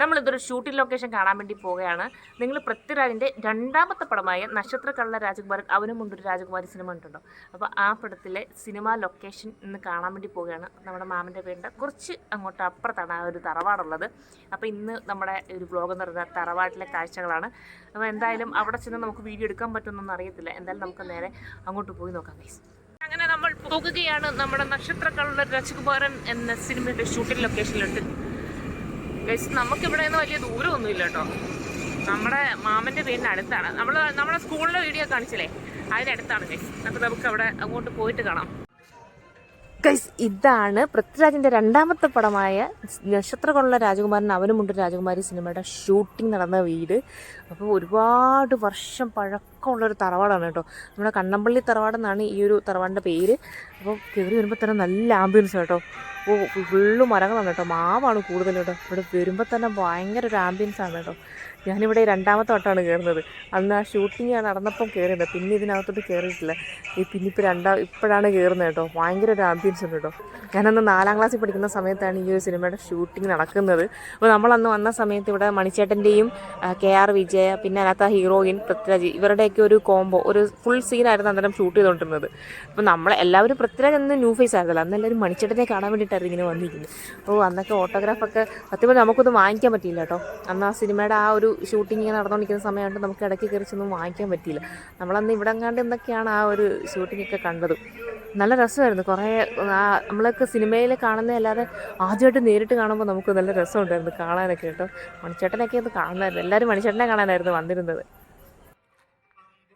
നമ്മളിതൊരു shooting location കാണാൻ വേണ്ടി പോവുകയാണ്. നിങ്ങൾ പൃഥ്വിരാജിന്റെ രണ്ടാമത്തെ പടമായ നക്ഷത്രക്കള്ള രാജകുമാരൻ അവനും മുണ്ടൊരു രാജകുമാരി സിനിമ ഉണ്ടല്ലോ അപ്പോൾ ആ പടത്തിലെ സിനിമ ലൊക്കേഷൻ ഇന്ന് കാണാൻ വേണ്ടി പോവുകയാണ്. നമ്മുടെ മാമന്റെ വീടിന്റെ കുറച്ച് അങ്ങോട്ട് അപ്പുറത്താണ് ആ ഒരു തറവാടുള്ളത്. അപ്പോൾ ഇന്ന് നമ്മുടെ ഒരു വ്ലോഗ് എന്ന് പറയുന്നത് തറവാട്ടിലെ കാഴ്ചകളാണ്. അപ്പോൾ എന്തായാലും അവിടെ ചെന്ന് നമുക്ക് വീഡിയോ എടുക്കാൻ പറ്റുമെന്നൊന്നും അറിയത്തില്ല. എന്തായാലും നമുക്ക് നേരെ അങ്ങോട്ട് പോയി നോക്കാം പ്ലീസ് അങ്ങനെ നമ്മൾ പോകുകയാണ് നമ്മുടെ നക്ഷത്രക്കള്ള രാജകുമാരൻ എന്ന സിനിമയുടെ ഷൂട്ടിംഗ് ലൊക്കേഷനിലുണ്ട് നമുക്കിവിടെ നിന്ന് വലിയ ദൂരമൊന്നും ഇല്ല കേട്ടോ. നമ്മുടെ മാമന്റെ വീടിന്റെ അടുത്താണ്. നമ്മൾ നമ്മുടെ സ്കൂളിലെ വീഡിയോ കാണിച്ചില്ലേ? അതിനടുത്താണ് ഗൈസ് അപ്പോൾ നമുക്ക് അവിടെ അങ്ങോട്ട് പോയിട്ട് കാണാം. ഇതാണ് പൃഥ്വിരാജിന്റെ രണ്ടാമത്തെ പടമായ നക്ഷത്രകൊള്ള രാജകുമാരൻ. അവനുമുണ്ട് രാജകുമാരി സിനിമയുടെ ഷൂട്ടിംഗ് നടന്ന വീട്. അപ്പോൾ ഒരുപാട് വർഷം പഴക്കമുള്ളൊരു തറവാടാണ് കേട്ടോ. നമ്മുടെ കണ്ണമ്പള്ളി തറവാടെന്നാണ് ഈ ഒരു തറവാടിന്റെ പേര്. അപ്പോൾ കയറി വരുമ്പോൾ തന്നെ നല്ല ആംബിയൻസ് കേട്ടോ. ഫുള്ള് മരങ്ങളാണ് കേട്ടോ. മാവാണ് കൂടുതൽ കേട്ടോ. ഇവിടെ വരുമ്പോൾ തന്നെ ഭയങ്കര ഒരു ആംബിയൻസ് ആണ് കേട്ടോ. ഞാനിവിടെ രണ്ടാമത്തെ വട്ടമാണ് കയറുന്നത് അന്ന് ആ ഷൂട്ടിങ് നടന്നപ്പം കയറിയത് പിന്നെ ഇതിനകത്തോട്ട് കയറിയിട്ടില്ല ഈ പിന്നെ ഇപ്പോൾ രണ്ടാം ഇപ്പോഴാണ് കയറുന്നത് കേട്ടോ. ഭയങ്കര ഒരു ആംബിയൻസ് ഉണ്ട് കേട്ടോ. ഞാനന്ന് നാലാം ക്ലാസ്സിൽ പഠിക്കുന്ന സമയത്താണ് ഈ ഒരു സിനിമയുടെ ഷൂട്ടിംഗ് നടക്കുന്നത്. അപ്പോൾ നമ്മളന്ന് വന്ന സമയത്ത് ഇവിടെ മണിച്ചേട്ടന്റെയും കെ ആർ വിജയ പിന്നെ അതിനകത്ത് ഹീറോയിൻ പൃഥ്വിരാജ് ഇവരുടെയൊക്കെ ഒരു കോംബോ ഒരു ഫുൾ സീനായിരുന്നു അന്നേരം ഷൂട്ട് ചെയ്തുകൊണ്ടിരുന്നത് അപ്പോൾ നമ്മൾ എല്ലാവരും പൃഥ്വിരാജ് അന്ന് ന്യൂ ഫേസ് ആയിരുന്നല്ലോ. അന്ന് എല്ലാവരും മണിച്ചേട്ടനെ കാണാൻ വേണ്ടിയിട്ടായിരുന്നു ഇങ്ങനെ വന്നിരിക്കുന്നത് അപ്പോൾ അന്നൊക്കെ ഓട്ടോഗ്രാഫൊക്കെ സത്യം പറഞ്ഞാൽ നമുക്കൊന്നും വാങ്ങിക്കാൻ പറ്റിയില്ല കേട്ടോ. അന്ന് ആ സിനിമയുടെ ആ ഒരു ഷൂട്ടിംഗ് ഇങ്ങനെ നടന്നുകൊണ്ടിരിക്കുന്ന സമയമായിട്ട് നമുക്ക് ഇടയ്ക്ക് കയറിച്ചൊന്നും വാങ്ങിക്കാൻ പറ്റിയില്ല. നമ്മളന്ന് ഇവിടെ എങ്ങാണ്ട് എന്തൊക്കെയാണ് ആ ഒരു ഷൂട്ടിംഗ് ഒക്കെ കണ്ടത്. നല്ല രസമായിരുന്നു. കുറേ നമ്മളൊക്കെ സിനിമയിൽ കാണുന്നതല്ലാതെ ആദ്യമായിട്ട് നേരിട്ട് കാണുമ്പോൾ നമുക്ക് നല്ല രസമുണ്ടായിരുന്നു കാണാനൊക്കെ കേട്ടോ. മണിച്ചേട്ടനൊക്കെ ഒന്ന് കാണുമായിരുന്നു എല്ലാവരും മണിച്ചേട്ടനെ കാണാനായിരുന്നു വന്നിരുന്നത്.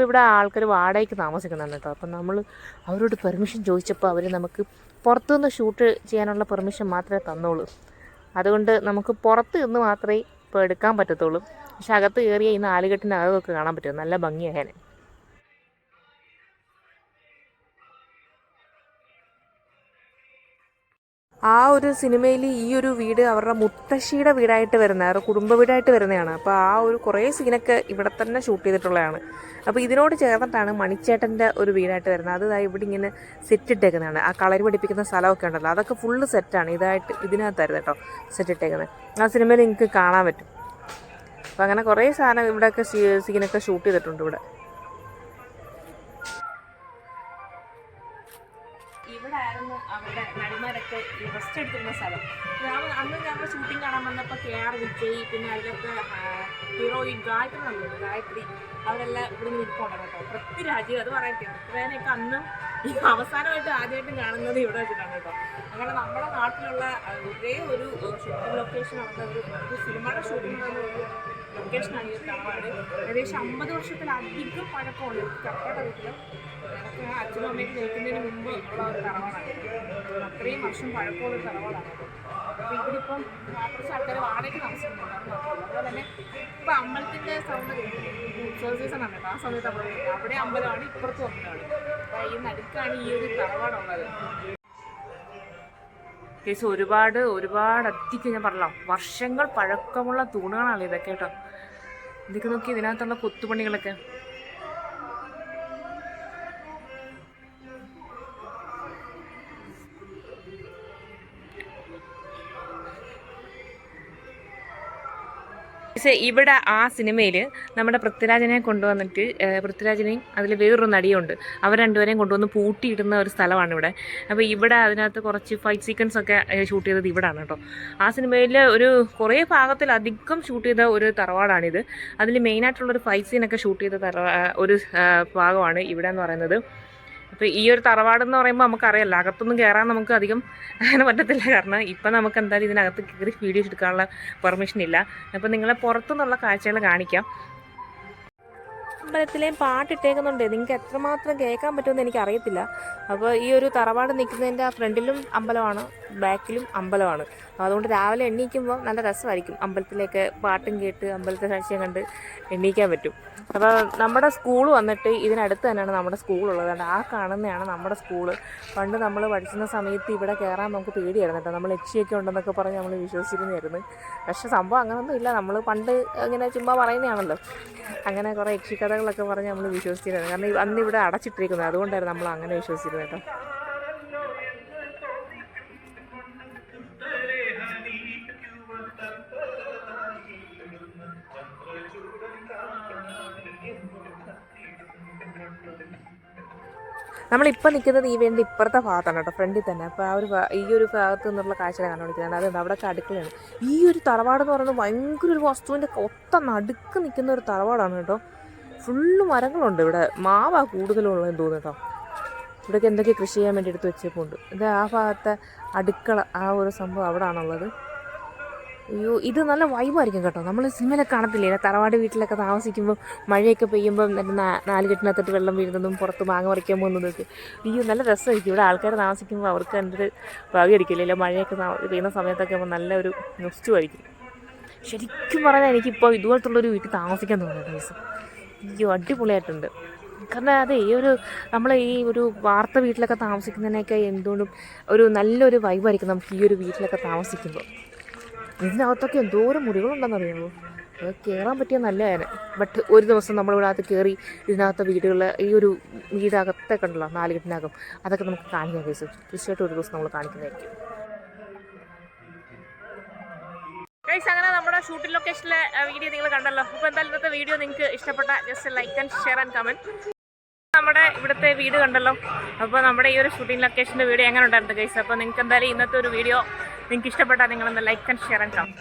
ഇവിടെ ആൾക്കാർ വാടകയ്ക്ക് താമസിക്കുന്നുണ്ട് കേട്ടോ. അപ്പം നമ്മൾ അവരോട് പെർമിഷൻ ചോദിച്ചപ്പോൾ അവർ നമുക്ക് പുറത്തുനിന്ന് ഷൂട്ട് ചെയ്യാനുള്ള പെർമിഷൻ മാത്രമേ തന്നോളൂ. അതുകൊണ്ട് നമുക്ക് പുറത്ത് നിന്ന് മാത്രമേ ഇപ്പോൾ എടുക്കാൻ പറ്റത്തുള്ളൂ. പക്ഷെ അകത്ത് കയറിയ ഈ നാലുകെട്ടിനകമൊക്കെ കാണാൻ പറ്റും. നല്ല ഭംഗിയായേനെ ആ ഒരു സിനിമയിൽ ഈ ഒരു വീട് അവരുടെ മുത്തശ്ശിയുടെ വീടായിട്ട് വരുന്ന അവരുടെ കുടുംബ വീടായിട്ട് വരുന്നതാണ്. അപ്പോൾ ആ ഒരു കുറേ സീനൊക്കെ ഇവിടെ തന്നെ ഷൂട്ട് ചെയ്തിട്ടുള്ളതാണ്. അപ്പോൾ ഇതിനോട് ചേർന്നിട്ടാണ് മണിച്ചേട്ടന്റെ ഒരു വീടായിട്ട് വരുന്നത്. അത് ഇവിടെ ഇങ്ങനെ സെറ്റ് ഇട്ടേക്കുന്നതാണ്. ആ കളരി പഠിപ്പിക്കുന്ന സ്ഥലമൊക്കെ ഉണ്ടല്ലോ അതൊക്കെ ഫുള്ള് സെറ്റാണ് ഇതായിട്ട് ഇതിനകത്തായിരുന്നു കേട്ടോ സെറ്റ് ഇട്ടേക്കുന്നത് ആ സിനിമയിൽ നിങ്ങൾക്ക് കാണാൻ പറ്റും. അപ്പോൾ അങ്ങനെ കുറേ സാധനം ഇവിടെയൊക്കെ സീനൊക്കെ ഷൂട്ട് ചെയ്തിട്ടുണ്ട് ഇവിടെ. റെസ്റ്റ് എടുത്തിരുന്ന സ്ഥലം. ഞാൻ അന്ന് ഞങ്ങൾ ഷൂട്ടിംഗ് കാണാൻ വന്നപ്പോൾ കെ ആർ വിജയ് പിന്നെ അതിലൊക്കെ ഹീറോയിൻ ഗായത്രി നമ്മളുണ്ട് ഗായത്രി അവരെല്ലാം ഇവിടെ നിന്ന് ഇരിപ്പുണ്ട് കേട്ടോ പൃഥ്വിരാജ് അത് പറയട്ടെ പൃഥ്വിരാജിനെയൊക്കെ അന്നും അവസാനമായിട്ട് ആദ്യമായിട്ടും കാണുന്നത് ഇവിടെ വെച്ചിട്ടാണ് കേട്ടോ. അങ്ങനെ നമ്മുടെ നാട്ടിലുള്ള ഒരേ ഒരു ഷൂട്ടിംഗ് ലൊക്കേഷൻ നടന്ന ഒരു സിനിമയുടെ ഷൂട്ടിംഗ് ഒരു ലൊക്കേഷനാണ് ഈ ഒരു തറവാട് ഏകദേശം അമ്പത് വർഷത്തിലധികം പഴക്കമുണ്ട്. കറക്റ്റായിട്ട് അറിയത്തില്ല എനിക്ക് അച്ഛനും അമ്മയൊക്കെ നിൽക്കുന്നതിന് മുമ്പ് ഉള്ള ഒരു തറവാടാണ്. അത്രയും വർഷം പഴക്കമുള്ള ഒരു തറവാടാണ് അപ്പോൾ ഇവിടിപ്പം കുറച്ച് ആൾക്കാർ വാടകയ്ക്ക് താമസിക്കുന്നുണ്ട്. അത് അതുപോലെ തന്നെ ഇപ്പം അമ്പലത്തിന്റെ സൗണ്ട് സീസൺ ആണ്. ആ സമയത്ത് അവിടെ അവിടെ അമ്പലമാണ് ഇപ്പുറത്തും അമ്പലമാണ് അപ്പോൾ ഈ നടുക്കാണ് ഈ ഒരു തറവാടുള്ളത്. കേസ് ഒരുപാട് ഒരുപാട് അധികം ഞാൻ പറഞ്ഞല്ലോ. വർഷങ്ങൾ പഴക്കമുള്ള തൂണുകളാണ് ഇതൊക്കെ കേട്ടോ. ഇതൊക്കെ നോക്കി ഇതിനകത്തുള്ള കൊത്തുപണികളൊക്കെ. പക്ഷേ ഇവിടെ ആ സിനിമയിൽ നമ്മുടെ പൃഥ്വിരാജിനെ കൊണ്ടുവന്നിട്ട് പൃഥ്വിരാജനെയും അതിൽ വേറൊരു നടിയുണ്ട്. അവർ രണ്ടുപേരെയും കൊണ്ടുവന്ന് പൂട്ടിയിടുന്ന ഒരു സ്ഥലമാണ് ഇവിടെ. അപ്പോൾ ഇവിടെ അതിനകത്ത് കുറച്ച് ഫൈറ്റ് സീക്വൻസ് ഒക്കെ ഷൂട്ട് ചെയ്തത് ഇവിടാണ് കേട്ടോ. ആ സിനിമയിൽ ഒരു കുറേ ഭാഗത്തിലധികം ഷൂട്ട് ചെയ്ത ഒരു തറവാടാണിത്. അതിൽ മെയിനായിട്ടുള്ളൊരു ഫൈറ്റ് സീനൊക്കെ ഷൂട്ട് ചെയ്ത തറ ഒരു ഭാഗമാണ് ഇവിടെ എന്ന് പറയുന്നത്. അപ്പോൾ ഈ ഒരു തറവാട് എന്ന് പറയുമ്പോൾ നമുക്കറിയാമല്ലോ അകത്തൊന്നും കയറാൻ നമുക്ക് അധികം അങ്ങനെ പറ്റത്തില്ല. കാരണം ഇപ്പം നമുക്ക് എന്തായാലും ഇതിനകത്ത് കയറി വീഡിയോസ് എടുക്കാനുള്ള പെർമിഷൻ ഇല്ല. അപ്പോൾ നിങ്ങളെ പുറത്തുനിന്നുള്ള കാഴ്ചകൾ കാണിക്കാം. അമ്പലത്തിലെയും പാട്ടിട്ടേക്കുന്നുണ്ട്. നിങ്ങൾക്ക് എത്രമാത്രം കേൾക്കാൻ പറ്റുമെന്ന് എനിക്ക് അറിയത്തില്ല അപ്പോൾ ഈ ഒരു തറവാട് നിൽക്കുന്നതിന്റെ ആ ഫ്രണ്ടിലും അമ്പലമാണ് ബാക്കിലും അമ്പലമാണ്. അതുകൊണ്ട് രാവിലെ എണ്ണീക്കുമ്പോൾ നല്ല രസമായിരിക്കും. അമ്പലത്തിലേക്ക് പാട്ടും കേട്ട് അമ്പലത്തെ കാഴ്ചയും കണ്ട് എണ്ണീക്കാൻ പറ്റും. അപ്പോൾ നമ്മുടെ സ്കൂൾ വന്നിട്ട് ഇതിനടുത്ത് തന്നെയാണ് നമ്മുടെ സ്കൂളുള്ളത് അതുകൊണ്ട് ആ കാണുന്നതാണ് നമ്മുടെ സ്കൂൾ. പണ്ട് നമ്മൾ പഠിച്ചിരുന്ന സമയത്ത് ഇവിടെ കയറാൻ നമുക്ക് പേടിയായിരുന്നു കേട്ടോ. നമ്മൾ ലക്ഷ്യമൊക്കെ ഉണ്ടെന്നൊക്കെ പറഞ്ഞ് നമ്മൾ വിശ്വസിച്ചിരുന്നായിരുന്നു പക്ഷെ സംഭവം അങ്ങനെയൊന്നും ഇല്ല. നമ്മൾ പണ്ട് ഇങ്ങനെ ചുമ്മാ പറയുന്നതാണല്ലോ. അങ്ങനെ കുറേ കഥകളൊക്കെ പറഞ്ഞ് നമ്മൾ വിശ്വസിച്ചിരുന്നത്. കാരണം അന്ന് ഇവിടെ അടച്ചിട്ടിരിക്കുന്നത്. അതുകൊണ്ടായിരുന്നു നമ്മൾ അങ്ങനെ വിശ്വസിച്ചിരുന്നത് കേട്ടോ. നമ്മളിപ്പോൾ നിൽക്കുന്നത് ഈ വേണ്ടി ഇപ്പുറത്തെ ഭാഗത്താണ് കേട്ടോ ഫ്രണ്ടിൽ തന്നെ. അപ്പോൾ ആ ഒരു ഈ ഒരു ഭാഗത്ത് നിന്നുള്ള കാഴ്ച കണ്ടുപിടിക്കുന്നത് അതായത് അവിടെ അടുക്കളയാണ്. ഈ ഒരു തറവാട് എന്ന് പറയുന്നത് ഭയങ്കര ഒരു വസ്തുവിന്റെ ഒത്ത നടുക്ക് നിൽക്കുന്ന ഒരു തറവാടാണ് കേട്ടോ. ഫുള്ള് മരങ്ങളുണ്ട് ഇവിടെ. മാവാ കൂടുതലുള്ളതെന്ന് തോന്നുന്നു കേട്ടോ. ഇവിടേക്ക് എന്തൊക്കെ കൃഷി ചെയ്യാൻ വേണ്ടി എടുത്ത് വെച്ചേപ്പുണ്ട്. ഇത് ആ ഭാഗത്തെ അടുക്കള ആ ഒരു സംഭവം അവിടെ ആണുള്ളത് അയ്യോ ഇത് നല്ല വൈബായിരിക്കും കേട്ടോ. നമ്മൾ സിനിമയിലൊക്കെ കാണത്തില്ലേ? തറവാട് വീട്ടിലൊക്കെ താമസിക്കുമ്പോൾ മഴയൊക്കെ പെയ്യുമ്പം നാല് കെട്ടിനകത്തിട്ട് വെള്ളം വീഴുന്നതും പുറത്ത് മാങ്ങ പറിക്കാൻ പോകുന്നതൊക്കെ. അയ്യോ നല്ല രസമായിരിക്കും. ഇവിടെ ആൾക്കാർ താമസിക്കുമ്പോൾ അവർക്ക് എന്റെ ഭാഗ്യമായിരിക്കില്ല ഇല്ല മഴയൊക്കെ പെയ്യുന്ന സമയത്തൊക്കെ ആകുമ്പോൾ നല്ലൊരു നൊസ്റ്റുമായിരിക്കും ശരിക്കും പറഞ്ഞാൽ എനിക്കിപ്പോൾ ഇതുപോലത്തുള്ളൊരു വീട്ടിൽ താമസിക്കാൻ തോന്നുന്നു ദിവസം. അയ്യോ അടിപൊളിയായിട്ടുണ്ട്. കാരണം അതെ ഈ ഒരു നമ്മൾ ഈ ഒരു വാർത്ത വീട്ടിലൊക്കെ താമസിക്കുന്നതിനൊക്കെ എന്തുകൊണ്ടും ഒരു നല്ലൊരു വൈബായിരിക്കും നമുക്ക് ഈ ഒരു വീട്ടിലൊക്കെ താമസിക്കുമ്പോൾ ഇതിനകത്തൊക്കെ എന്തോരം മുറികളുണ്ടെന്നറിയാമോ അത് കയറാൻ പറ്റിയ നല്ലതാണ് ബട്ട് ഒരു ദിവസം നമ്മളിവിടെ അകത്ത് കയറി ഇതിനകത്തെ വീടുകളിൽ ഈ ഒരു വീടകത്തൊക്കെ ഉണ്ടല്ലോ നാലുകെട്ടിനകം അതൊക്കെ നമുക്ക് കാണിക്കാൻ കേസ് തീർച്ചയായിട്ടും ഒരു ദിവസം നമ്മൾ കാണിക്കുന്നതായിരിക്കും. ഗൈസ് അങ്ങനെ നമ്മുടെ ഷൂട്ടിംഗ് ലൊക്കേഷനിലെ വീഡിയോ നിങ്ങൾ കണ്ടല്ലോ. അപ്പോൾ എന്തായാലും ഇന്നത്തെ വീഡിയോ നിങ്ങൾക്ക് ഇഷ്ടപ്പെട്ട just like and share and comment നമ്മുടെ ഇവിടുത്തെ വീട് കണ്ടല്ലോ. അപ്പോൾ നമ്മുടെ ഈ ഒരു ഷൂട്ടിംഗ് ലൊക്കേഷന്റെ വീഡിയോ എങ്ങനെ ഉണ്ടായിരുന്നു ഗൈസ് അപ്പോൾ നിങ്ങൾക്ക് എന്തായാലും ഇന്നത്തെ ഒരു വീഡിയോ നിങ്ങൾക്ക് ഇഷ്ടപ്പെട്ടാൽ നിങ്ങളൊന്ന് like and share and comment